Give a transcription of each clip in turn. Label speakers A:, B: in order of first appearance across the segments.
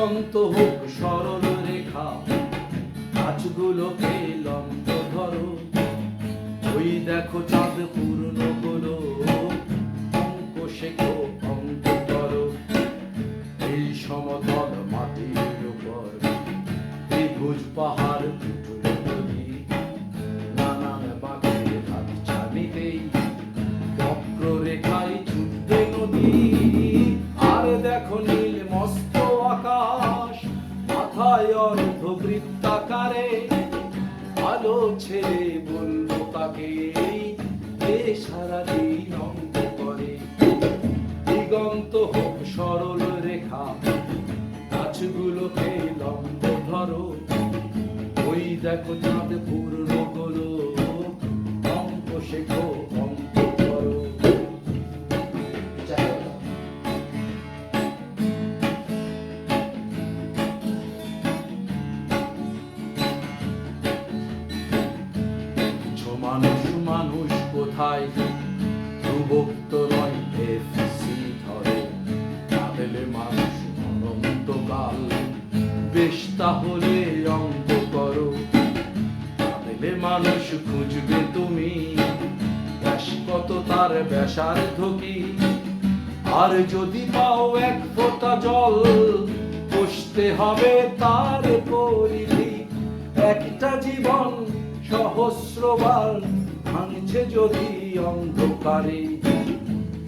A: দিগন্ত হোক, সরল রেখা। গাছগুলোকে লম্ব ধরো। ওই দেখো চাঁদ পূর্ণ হলো। অঙ্ক শেখো অঙ্ক করো। এই সমতল মাটির উপর ত্রিভুজ পাহাড় অর্ধ আলো ছেড়ে বলব তাকে সারাদিন অঙ্ক করে? দিগন্ত হোক সরল রেখা, গাছগুলোকে লম্ব ধরো। ওই দেখো চাঁদ পূর্ণ মানুষ কোথায়? ধ্রুবক্ত নয় এফসি ধরে কাঁদেলে মানুষ অনন্তকাল। বেশ তাহলে অঙ্ক করো। কাঁদেলে মানুষ খুঁজবে তুমি। ব্যাস, কত তার ব্যাসার্ধ কি? আর যদি পাও এক ফোঁটা জল, পুষতে হবে তার পরিধি। একটা জীবন সহস্রবার। ভাঙছে যদি অন্ধকারে।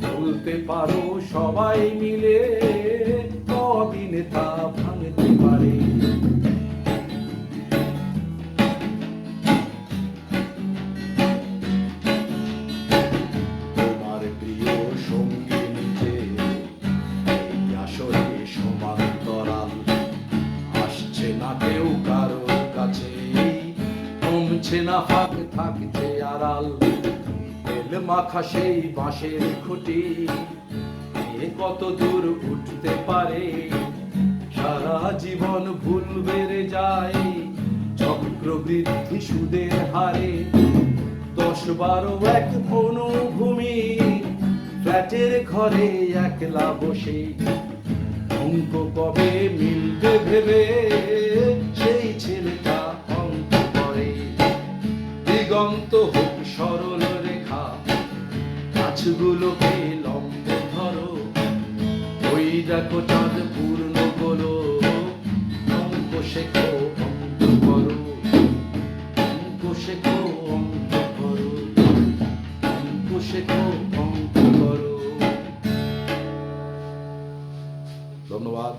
A: বলতে পারো সবাই মিলে কদিন তা ভাঙতে পারে। কমছে না ফাঁক থাকছে আড়াল। তেল মাখা সেই বাঁশের খুঁটি। এ কত দূর উঠতে পারে? সারা জীবন ভুল বেড়ে যায়। চক্রবৃদ্ধি সুদের হারে। দশ বারো এক ভূমি ফ্ল্যাটের ঘরে একলা বসে। অঙ্ক কবে মিলবে ভেবে? গাছগুলোকে লম্ব ধরো। ওই দেখো চাঁদ পূর্ণ করো। অঙ্ক শেখো করো অঙ্ক শেখো করো। অঙ্ক শেখো অঙ্ক করো। ধন্যবাদ।